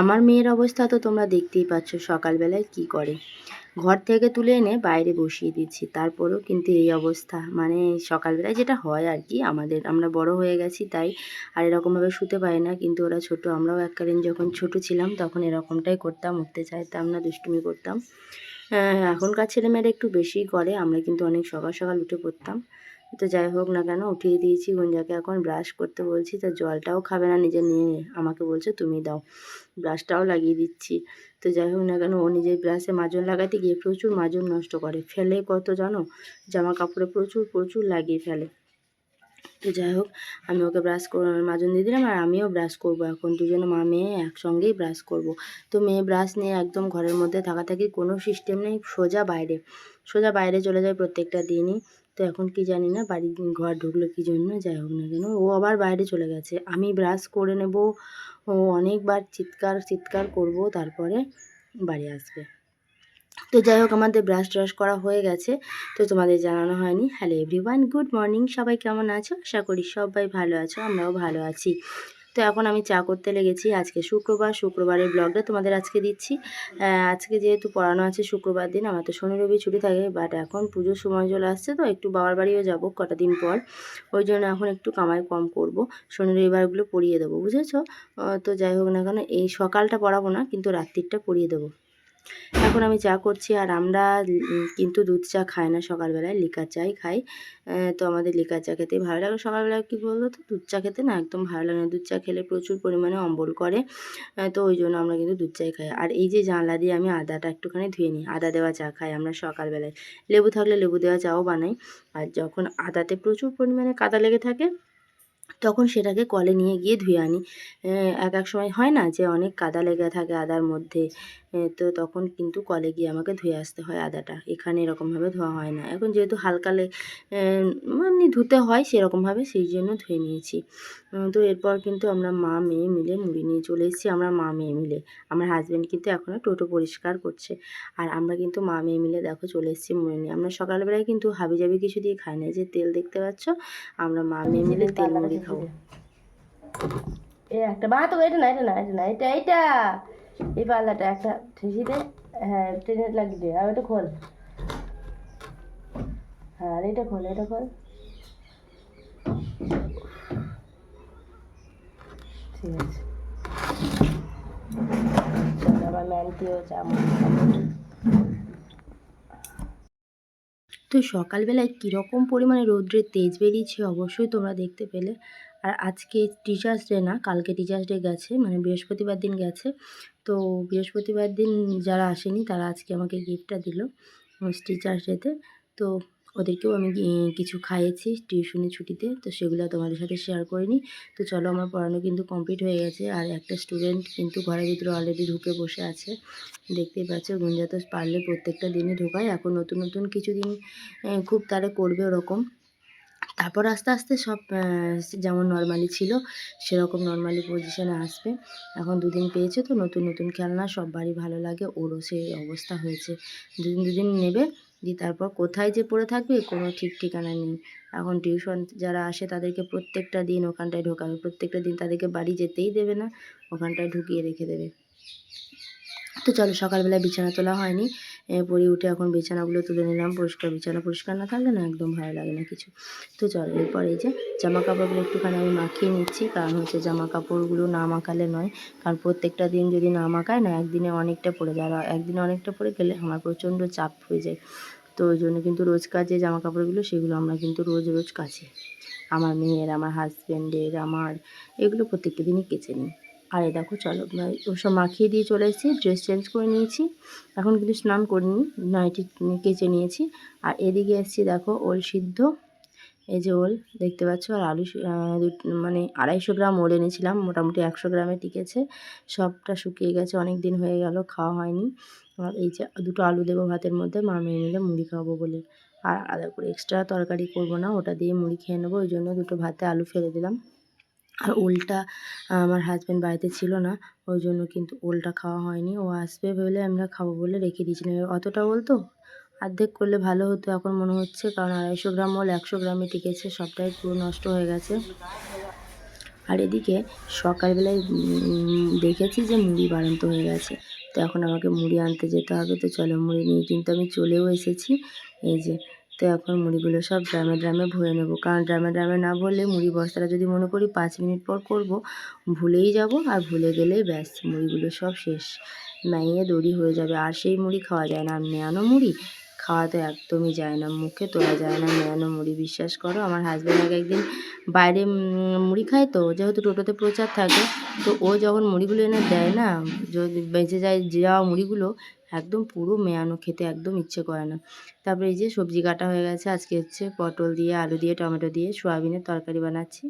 আমার মেয়ের অবস্থা তো তোমরা দেখতেই পাচ্ছ সকালবেলায় কি করে। ঘর থেকে তুলে এনে বাইরে বসিয়ে দিচ্ছি, তারপরেও কিন্তু এই অবস্থা। মানে সকালবেলায় যেটা হয় আর কি, আমাদের, আমরা বড় হয়ে গেছি তাই আর এরকমভাবে শুতে পারি না, কিন্তু ওরা ছোট, আমরাও এককালীন যখন ছোট ছিলাম তখন এরকমটাই করতাম, উঠতে চাইতাম না, দুষ্টুমি করতাম। এখনকার ছেলেমেয়েরা একটু বেশিই করে, আমরা কিন্তু অনেক সকাল সকাল উঠে পড়তাম। তো যাই হোক না কেন উঠিয়ে দিয়েছি। গুঞ্জাকে এখন ব্রাশ করতে বলছি। তো জলটাও খাবে না, নিজে নিয়ে আমাকে বলছে, তুমি দাও। ব্রাশটাও লাগিয়ে দিচ্ছি। তো যাই হোক না কেন, ও নিজের ব্রাশে মাজন লাগাতে গিয়ে প্রচুর মাজন নষ্ট করে। ফেলে কত জানো? জামা কাপড়ে প্রচুর প্রচুর লাগিয়ে ফেলে। তো যাই হোক, আমি ওকে ব্রাশ মাজন দিয়ে দিলাম আর আমিও ব্রাশ করব এখন। দুজনে মা মেয়ে একসঙ্গেই ব্রাশ করব। তো মেয়ে ব্রাশ নিয়ে একদম ঘরের মধ্যে থাকা থাকি কোনো সিস্টেম নেই। সোজা বাইরে। সোজা বাইরে চলে যায় প্রত্যেকটা দিনই। তো এখন কি জানি না বাড়ি ঘর ঢুকলো কি জন্য, যাই হোক না কেন। ও আবার বাইরে চলে গেছে। আমি ব্রাশ করে নেব, ও অনেকবার চিৎকার চিৎকার করব, তারপরে বাড়ি আসবে। তো যাই হোক, আমাদের ব্রাশ ট্রাশ করা হয়ে গেছে। তো তোমাদের জানানো হয়নি। হ্যালো এভরিওয়ান গুড মর্নিং সবাই কেমন আছো? আশা করি সবাই ভালো আছো, আমরাও ভালো আছি। তো এখন আমি চা করতে লেগেছি। আজকে শুক্রবার, শুক্রবারের ব্লগটা তোমাদের আজকে দিচ্ছি। আজকে যেহেতু পড়ানো আছে শুক্রবার দিন, আমার তো শনি, রবি ছুটি থাকে বাট এখন পুজোর সময় চলে আসছে তো একটু বাবার বাড়িও যাব কটা দিন পর। ওই জন্য এখন একটু কামাই কম করব, শনি রবিবারগুলো পড়িয়ে দেবো, বুঝেছ? তো যাই হোক না কেন, এই সকালটা পড়াবো না, কিন্তু রাত্রিরটা পড়িয়ে দেবো। এখন আমি চা করছি আর আমরা কিন্তু দুধ চা খাই না সকালবেলায়, লিকার চাই খাই। তো আমাদের লিকার চা খেতেই ভালো লাগে। সকালবেলা কী বলতো? তো দুধ চা খেতে না একদম ভালো লাগে না। দুধ চা খেলে প্রচুর পরিমাণে অম্বল করে তো ওই জন্য আমরা কিন্তু দুধ চাই খাই। আর এই যে জানলা দিয়ে আমি আদাটা একটুখানি ধুয়ে নিই, আদা দেওয়া চা খাই আমরা সকালবেলায়। লেবু থাকলে লেবু দেওয়া চাও বানাই। আর যখন আদাতে প্রচুর পরিমাণে কাদা লেগে থাকে, তখন সেটাকে কলে নিয়ে গিয়ে ধুয়ে আনি। এক এক সময় হয় না যে অনেক কাদা লেগে থাকে আদার মধ্যে। তো তখন কিন্তু কলে গিয়ে আমাকে ধুয়ে আসতে হয় আদাটা। এখানে এরকমভাবে ধোয়া হয় না। এখন যেহেতু হালকা লে আহ, এমনি ধুতে হয় সেরকমভাবে সেই জন্য ধুয়ে নিয়েছি। তো এরপর কিন্তু আমরা মা মেয়ে মিলে মুড়ি নিয়ে চলে এসেছি আমরা মা মেয়ে মিলে। আমার হাজব্যান্ড কিন্তু এখনও টোটো পরিষ্কার করছে। আর আমরা কিন্তু মা মেয়ে মিলে দেখো চলে এসেছি মুড়ি নিয়ে। আমরা সকালবেলায় কিন্তু হাবি জাবি কিছু দিয়ে খাই না। যে তেল দেখতে পাচ্ছ আমরা মা মেয়ে মিলে তেল মুড়ি খাব। একটা বা এটা না এটা না এটা না এটা এটা! এই পাল্লাটা একটা ঠেসি দে হ্যাঁ ট্রেনে লাগিয়ে দে, আর এটা খোল। হ্যাঁ আর এটা খোল এটা খোল। ঠিক আছে। আমার ম্যানটিও চামচ তো সকালবেলায় কীরকম পরিমাণে রৌদ্রের তেজ বেরিয়েছে অবশ্যই তোমরা দেখতে পেলে। আর আজকে টিচার্স ডে না, কালকে টিচার্স ডে গেছে মানে বৃহস্পতিবার দিন গেছে। তো বৃহস্পতিবার দিন যারা আসেনি, তারা আজকে আমাকে গিফটটা দিল টিচার্স ডেতে তো ওদেরকেও আমি কিছু খাইয়েছি টিউশনি ছুটিতে, তো সেগুলো তোমাদের সাথে শেয়ার করিনি তো চলো আমার পড়ানো কিন্তু কমপ্লিট হয়ে গেছে, আর একটা স্টুডেন্ট কিন্তু ঘরের ভিতরে অলরেডি ঢুকে বসে আছে। দেখতেই পাচ্ছ, গুঞ্জা তো পারলে প্রত্যেকটা দিনই ঢোকায়। এখন নতুন নতুন কিছু দিন খুব তারা করবে ওরকম। তারপর আস্তে আস্তে সব যেমন নর্মালি ছিল, সেরকম নর্মালি পজিশনে আসবে। এখন দুদিন পেয়েছে তো, নতুন নতুন খেলনা, সববারই ভালো লাগে, ওরও সেই অবস্থা হয়েছে। দুদিন দুদিন নেবে, দিয়ে তারপর কোথায় যে পড়ে থাকবে, কোনো ঠিক ঠিকানা নেই। এখন টিউশন যারা আসে, তাদেরকে প্রত্যেকটা দিন ওখানটায় ঢোকাবে, প্রত্যেকটা দিন তাদেরকে বাড়ি যেতেই দেবে না, ওখানটায় ঢুকিয়ে রেখে দেবে। তো চলো সকালবেলা বিছানা তোলা হয়নি। পরে উঠে এখন বিছানাগুলো তুলে নিলাম। পরিষ্কার বিছানা, পরিষ্কার না থাকলে না একদম ভালো লাগে না কিছু। তো চলো, এরপর এই যে জামা কাপড়গুলো একটুখানি আমি মাখিয়ে নিচ্ছি। কারণ হচ্ছে জামা কাপড়গুলো না মাখালে নয়। কারণ প্রত্যেকটা দিন যদি না মাখায় না, একদিনে অনেকটা পড়ে যায়। আর একদিনে অনেকটা পড়ে গেলে আমার প্রচণ্ড চাপ হয়ে যায়। তো ওই জন্য কিন্তু রোজকার যে জামা কাপড়গুলো সেগুলো আমরা কিন্তু রোজ রোজ কাছি আমার মেয়ের, আমার হাজব্যান্ডের আমার, এগুলো প্রত্যেকটা দিনই কেচে নিই। আর দেখো, চলো ওসব মাখিয়ে দিয়ে চলে এসেছি ড্রেস চেঞ্জ করে নিয়েছি। এখন কিন্তু স্নান করিনি, নাইটি কেচে নিয়েছি। আর এদিকে এসেছি, দেখো, ওল সিদ্ধ। এই যে ওল, দেখতে পাচ্ছ? আর আলু মানে আড়াইশো গ্রাম ওল এনেছিলাম, মোটামুটি একশো গ্রামে টিকেছে। সবটা শুকিয়ে গেছে অনেক দিন হয়ে গেল, খাওয়া হয়নি। আর এই যে দুটো আলু দেবো ভাতের মধ্যে, মা মেয়ে মিলে মুড়ি খাব বলে। আর আলাদা করে এক্সট্রা তরকারি করব না, ওটা দিয়ে মুড়ি খেয়ে নেব, ওই জন্য দুটো ভাতে আলু ফেলে দিলাম। আর ওলটা আমার হাজব্যান্ড বাড়িতে ছিল না, ওই জন্য কিন্তু ওলটা খাওয়া হয়নি। ও আসবে বলে আমরা খাব বলে রেখে দিয়েছিলাম। অতটা ওল তো অর্ধেক করলে ভালো হতো এখন মনে হচ্ছে, কারণ আড়াইশো গ্রাম ওল একশো গ্রামে টিকেছে, সবটাই পুরো নষ্ট হয়ে গেছে। আর এদিকে সকালবেলায় দেখেছি যে মুড়ি বাড়ন্ত হয়ে গেছে। তো এখন আমাকে মুড়ি আনতে যেতে হবে, তো চলো মুড়ি নিয়ে কিন্তু আমি চলেও এসেছি। এই যে তো এখন মুড়িগুলো সব ড্রামে ড্রামে ভরে নেব। কারণ ড্রামে ড্রামে না ভরলে মুড়ি বস্তাটা যদি মনে করি পাঁচ মিনিট পর করব, ভুলেই যাব আর ভুলে গেলেই ব্যাস, মুড়িগুলো সব শেষ। নাইয়ে দড়ি হয়ে যাবে। আর সেই মুড়ি খাওয়া যায় না। আর মেয়ানো মুড়ি খাওয়া তো একদমই যায় না, মুখে তোলা যায় না। মেয়ানো মুড়ি, বিশ্বাস করো, আমার হাজব্যান্ড আগে একদিন বাইরে মুড়ি খায় তো, যেহেতু টোটোতে প্রচার থাকে, তো ও যখন মুড়িগুলো এনে দেয় না, যদি বেঁচে যায় যাওয়া মুড়িগুলো, একদম পুরো মেয়ানো, খেতে একদম ইচ্ছে করে না। তারপরে এই যে সবজি কাটা হয়ে গেছে, আজকে হচ্ছে পটল দিয়ে, আলু দিয়ে, টমেটো দিয়ে, সোয়াবিনের তরকারি বানাচ্ছি।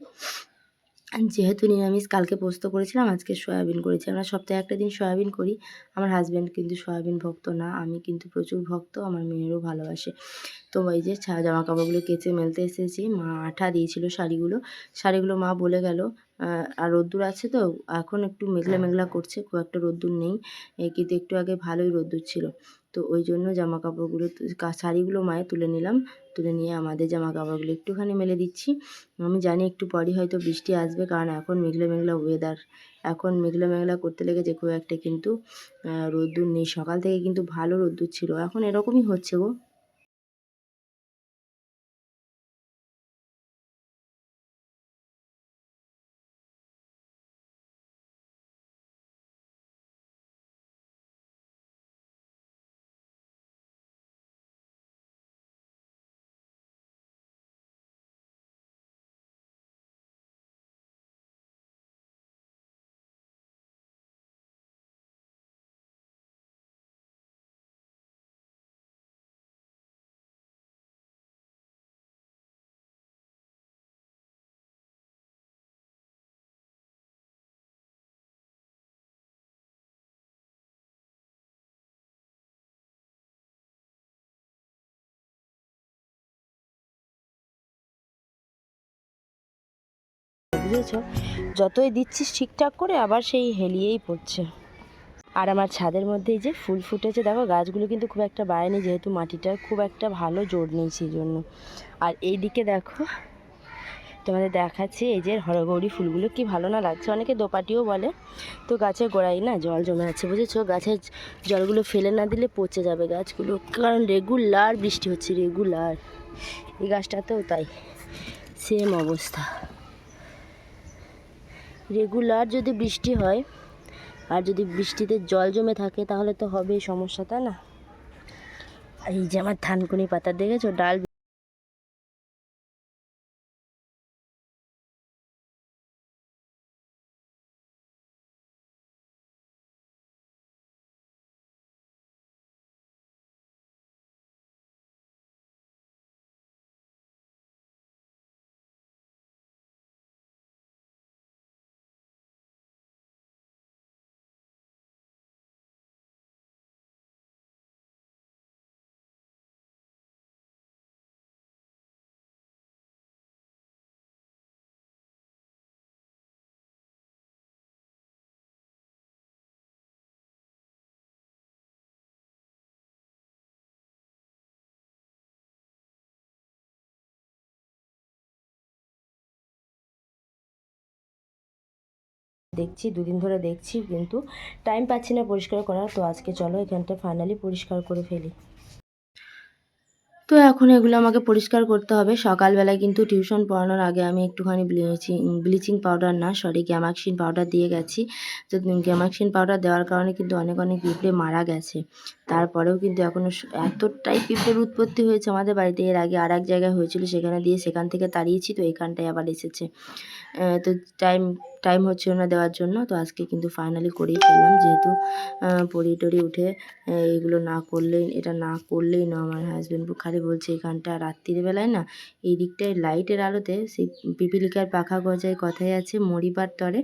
যেহেতু নিরামিষ, কালকে পোস্ত করেছিলাম, আজকে সয়াবিন করেছি। আমরা সপ্তাহে একটা দিন সয়াবিন করি। আমার হাজব্যান্ড কিন্তু সয়াবিন ভক্ত না, আমি কিন্তু প্রচুর ভক্ত, আমার মেয়েরও ভালোবাসে। তো ওই যে জামা কাপড়গুলো কেচে মেলতে এসেছি, মা আঠা দিয়েছিল শাড়িগুলো। শাড়িগুলো মা বলে গেল আর রোদ্দুর আছে তো? এখন একটু মেঘলা মেঘলা করছে, খুব একটা রোদ্দুর নেই। কিন্তু একটু আগে ভালোই রোদ্দুর ছিল। তো ওই জন্য জামা কাপড়গুলো শাড়িগুলো মায়ে তুলে নিলাম। তুলে নিয়ে আমাদের জামা কাপড়গুলো একটুখানি মেলে দিচ্ছি। আমি জানি একটু পরই হয়তো বৃষ্টি আসবে, কারণ এখন মেঘলা মেঘলা ওয়েদার এখন মেঘলা মেঘলা করতে লেগেছে খুব একটা, কিন্তু রোদ্দুর নেই। সকাল থেকে কিন্তু ভালো রোদ্দুর ছিল। এখন এরকমই হচ্ছে গো। বুঝেছ? যতই দিচ্ছিস ঠিকঠাক করে আবার সেই হেলিয়েই পড়ছে। আর আমার ছাদের মধ্যে এই যে ফুল ফুটেছে, দেখো গাছগুলো কিন্তু খুব একটা বাড়েনি, যেহেতু মাটিটার খুব একটা ভালো জোর নেই সেই জন্য আর এই দিকে দেখো, তোমাদের দেখাচ্ছি এই যে হরগৌরী ফুলগুলো, কি ভালো না লাগছে? অনেকে দোপাটিও বলে, তো গাছের গোড়ায় না জল জমে আছে, বুঝেছ? গাছের জলগুলো ফেলে না দিলে পচে যাবে গাছগুলো, কারণ রেগুলার বৃষ্টি হচ্ছে, রেগুলার। এই গাছটাতেও তাই সেম অবস্থা। রেগুলার যদি বৃষ্টি হয়, আর যদি বৃষ্টিতে জল জমে থাকে, তাহলে তো হবেই সমস্যা, তাই না? এই যে আমার থানকুনি পাতা, দেখেছ? ডাল দেখছি, দুদিন ধরে দেখছি, কিন্তু টাইম পাচ্ছি না পরিষ্কার করার। তো আজকে চলো এখানটা ফাইনালি পরিষ্কার করে ফেলি। তো এখন এগুলো আমাকে পরিষ্কার করতে হবে। সকালবেলায় কিন্তু টিউশন পড়ানোর আগে আমি একটুখানি ব্লিচিং ব্লিচিং পাউডার না, সরি, গ্যামাক্সিন পাউডার দিয়ে গেছি। তো গ্যামাক্সিন পাউডার দেওয়ার কারণে কিন্তু অনেক অনেক পিঁপড়ে মারা গেছে। তারপরেও কিন্তু এখনও এতটাই পিঁপড়ের উৎপত্তি হয়েছে আমাদের বাড়িতে। এর আগে আর এক জায়গায় হয়েছিল, সেখানে দিয়ে সেখান থেকে তাড়িয়েছি, তো এখানটায় আবার এসেছে। তো টাইম টাইম হচ্ছিল না দেওয়ার জন্য, তো আজকে কিন্তু ফাইনালি করেই ফেললাম। যেহেতু পড়ি টড়ি উঠে এগুলো না করলেই, এটা না করলেই না আমার হাজব্যান্ড খালি বলছে এখানটা রাত্রির বেলায় না, এই দিকটায় লাইটের আলোতে সেই পিপিলিকার পাখা গজায় কথায় আছে মরিবার তরে।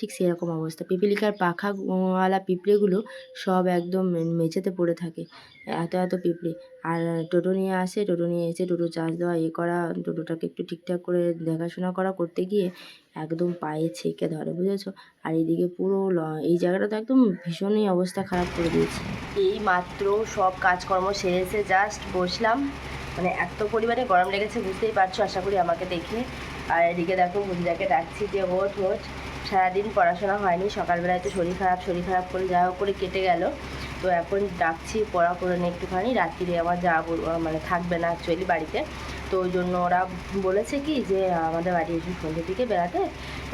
ঠিক সেরকম অবস্থা। পিপিলিকার পাখা ওয়ালা পিঁপড়েগুলো সব একদম মেঝেতে পড়ে থাকে। এত এত পিঁপড়ে। আর টোটো নিয়ে আসে, টোটো নিয়ে এসে টোটো চার্জ দেওয়া, এ করা, টোটোটাকে একটু ঠিকঠাক করে দেখাশোনা করা করতে গিয়ে একদম পায়ে ছেঁকে ধরে, বুঝেছ? আর এইদিকে পুরো এই জায়গাটা তো একদম ভীষণই অবস্থা খারাপ করে দিয়েছে। এই মাত্র সব কাজকর্ম সেরে এসে জাস্ট বসলাম। মানে এত পরিমাণে গরম লেগেছে, বুঝতেই পারছ, আশা করি আমাকে দেখে। আর এদিকে দেখো গুঞ্জাকে ডাকছি যে, ওঠ ওঠ। সারাদিন পড়াশোনা হয়নি সকালবেলায় তো শরীর খারাপ শরীর খারাপ করে যা হোক করে কেটে গেল। তো এখন ডাকছি পড়া করে নিয়ে একটুখানি রাত্রিরে আমার যা মানে থাকবে না অ্যাকচুয়ালি বাড়িতে। তো ওই জন্য ওরা বলেছে কি যে আমাদের বাড়ি এসে সন্ধ্যের দিকে বেড়াতে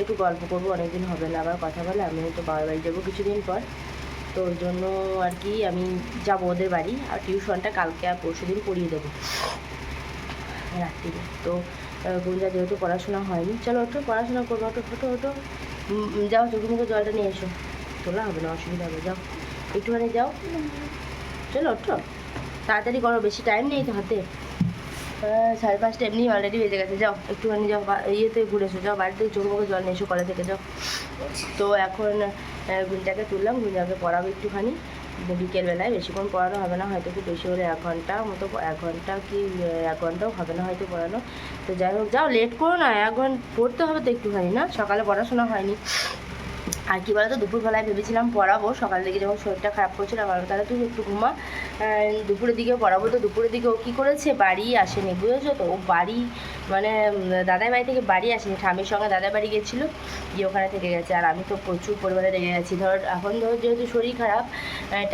একটু গল্প করব অনেকদিন হবে না আবার কথা বলে আমি তো বাবার বাড়ি যাব কিছুদিন পর। তো ওই জন্য আর কি আমি যাব ওদের বাড়ি আর টিউশনটা কালকে আর পরশু দিন পড়িয়ে দেবো। রাত্রিরে। তো গুঞ্জা যেহেতু পড়াশোনা হয়নি চলো ওঠো পড়াশোনা করব ওঠো উম, উম, যাও, চোখে মুখে জলটা নিয়ে এসো। তোলা হবে না, অসুবিধা হবে, যাও। একটুখানি যাও। চলো, ওঠো। তাড়াতাড়ি করো, বেশি টাইম নেই তো হাতে। সাড়ে পাঁচটা এমনি অলরেডি বেজে গেছে, যাও। একটুখানি যাও ইয়েতে ঘুরে এসো, যাও, বাড়িতে চোখে মুখে জল নিয়ে এসো কলে থেকে, যাও। তো এখন গুঞ্জাকে তুললাম গুঞ্জাকে পড়াবো একটুখানি। বিকেলবেলায় বেশিক্ষণ পড়ানো হবে না, হয়তো খুব বেশি হলে এক ঘণ্টা মতো এক ঘণ্টা কি এক ঘন্টাও হবে না হয়তো পড়ানো। তো যাই হোক, যাও লেট করো না, এক ঘণ্টা পড়তে হবে তো একটুখানি, না? সকালে পড়াশোনা হয়নি। আর কি বলতো, দুপুরবেলায় ভেবেছিলাম পড়াবো। সকাল দিকে যখন শরীরটা খারাপ করছিল, আমার তাহলে তুই একটু ঘুমা। দুপুরের দিকে পড়াবো তো, দুপুরের দিকে ও কী করেছে? বাড়ি আসেনি, বুঝেছ তো? ও বাড়ি মানে দাদার বাড়ি থেকে বাড়ি আসেনি। ঠামির সঙ্গে দাদার বাড়ি গেছিল, গিয়ে ওখানে থেকে গেছে। আর আমি তো প্রচুর পরিমাণে রেগে গেছি। ধর, এখন ধর যেহেতু শরীর খারাপ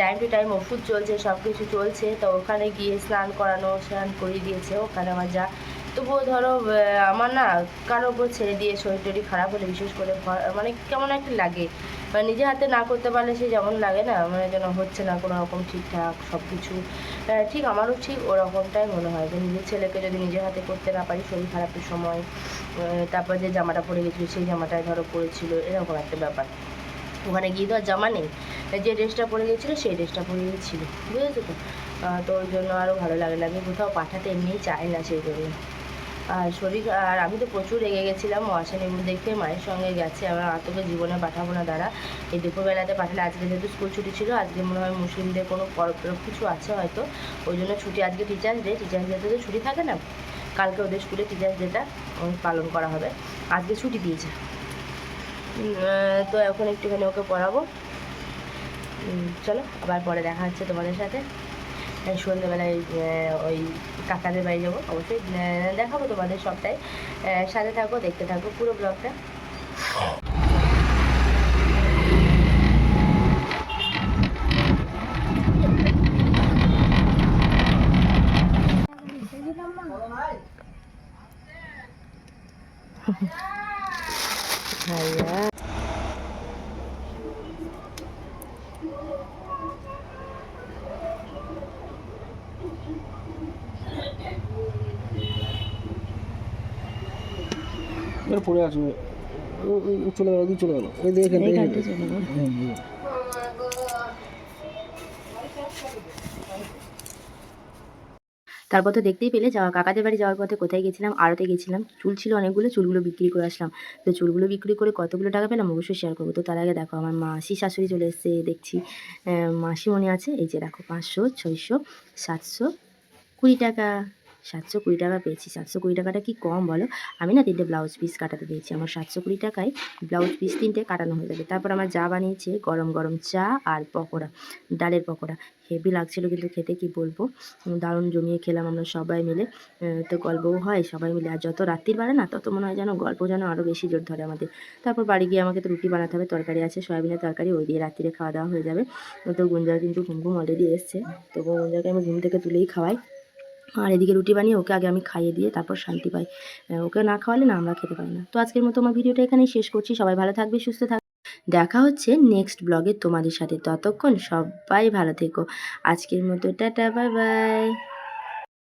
টাইম টু টাইম ওষুধ চলছে সব কিছু চলছে, তো ওখানে গিয়ে স্নান করানো, স্নান করিয়ে দিয়েছে। ওখানে আমার যা তবুও ধরো আমার না কারও ওপর ছেড়ে দিয়ে শরীর টরীর খারাপ হলে বিশেষ করে মানে কেমন একটা লাগে। মানে নিজে হাতে না করতে পারলে সে যেমন লাগে না মানে যেন হচ্ছে না কোনো রকম ঠিকঠাক সব কিছু ঠিক আমারও ঠিক ওরকমটাই মনে হয় যে নিজের ছেলেকে যদি নিজের হাতে করতে না পারি শরীর খারাপের সময় তারপর যে জামাটা পরে গেছিল সেই জামাটায় ধরো পরেছিল, এরকম একটা ব্যাপার। ওখানে গিয়ে তো আর জামা নেই যে ড্রেসটা পরে গেছিল সেই ড্রেসটা পরে গেছিল, বুঝেছ তো? তো ওই জন্য আরও ভালো লাগে আমি কোথাও পাঠাতে এমনিই চাই না সেই জন্য। আর শরীর, আর আমি তো প্রচুর রেগে গেছিলাম ও আসেনি বলে দেখে মায়ের সঙ্গে গেছে, আমার আর তোকে জীবনে পাঠাবো না দাঁড়া। এই দুপুরবেলাতে পাঠালে, আজকে যেহেতু স্কুল ছুটি ছিল, আজকে মনে হয় মুসলিমদের কোনো পরব কিছু আছে হয়তো, ওই জন্য ছুটি আজকে টিচার্স ডে টিচার্স ডেতে তো ছুটি থাকে না? কালকে ওদের স্কুলে টিচার্স ডেটা পালন করা হবে। আজকে ছুটি দিয়েছে। তো এখন একটুখানি ওকে পড়াবো। চলো, আবার পরে দেখা হচ্ছে তোমাদের সাথে। সন্ধ্যেবেলায় ওই কাকাদের বাড়ি যাব, অবশ্যই দেখাবো তোমাদের সবটাই। সাথে থাকো, দেখতে থাকো পুরো ব্লগটা এবার পড়ে আসবে চলে গেল চলে গেল। দেখে চলে গেল। তারপর তো দেখতেই পেলে যাওয়া কাকাদের বাড়ি যাওয়ার পথে কোথায় গেছিলাম আড়তে গেছিলাম চুল ছিল অনেকগুলো চুলগুলো বিক্রি করে আসলাম। তো চুলগুলো বিক্রি করে কতগুলো টাকা পেলাম অবশ্যই শেয়ার করব। তো তার আগে দেখো আমার মাসি শাশুড়ি চলে এসছে দেখছি মাসি মনে আছে এই যে দেখো পাঁচশো ছয়শো সাতশো কুড়ি টাকা। সাতশো কুড়ি টাকা পেয়েছি। সাতশো কুড়ি টাকাটা কি কম বলো? আমি না তিনটে ব্লাউজ পিস কাটাতে দিয়েছি। আমার সাতশো কুড়ি টাকায় ব্লাউজ পিস তিনটে কাটানো হয়ে যাবে। তারপর আমার যা বানিয়েছে, গরম গরম চা আর পকোড়া, ডালের পকোড়া। হেভি লাগছিল কিন্তু খেতে, কি বলব? দারুণ জমিয়ে খেলাম আমরা সবাই মিলে। তো গল্পও হয় সবাই মিলে। আর যত রাত্রির বাড়ে না, তত মনে হয় যেন গল্প যেন আরও বেশি জোর ধরে আমাদের। তারপর বাড়ি গিয়ে আমাকে তো রুটি বানাতে হবে, তরকারি আছে, সয়াবিনের তরকারি, ওই দিয়ে রাত্রিরে খাওয়া দাওয়া হয়ে যাবে। তো গুঞ্জার কিন্তু ঘুম ঘুম অলরেডি এসছে। তো গুঞ্জাকে আমি ঘুম থেকে তুলেই খাওয়াই। আর এদিকে রুটি বানিয়ে ওকে আগে আমি খাইয়ে দিয়ে তারপর শান্তি পাই। ওকে না খাওয়ালে না আমরা খেতে পারি না। তো আজকের মতো আমার ভিডিওটা এখানেই শেষ করছি। সবাই ভালো থাকবে, সুস্থ থাকবে দেখা হচ্ছে নেক্সট ব্লগে তোমাদের সাথে। ততক্ষণ সবাই ভালো থেকো। আজকের মতো টাটা বাই বাই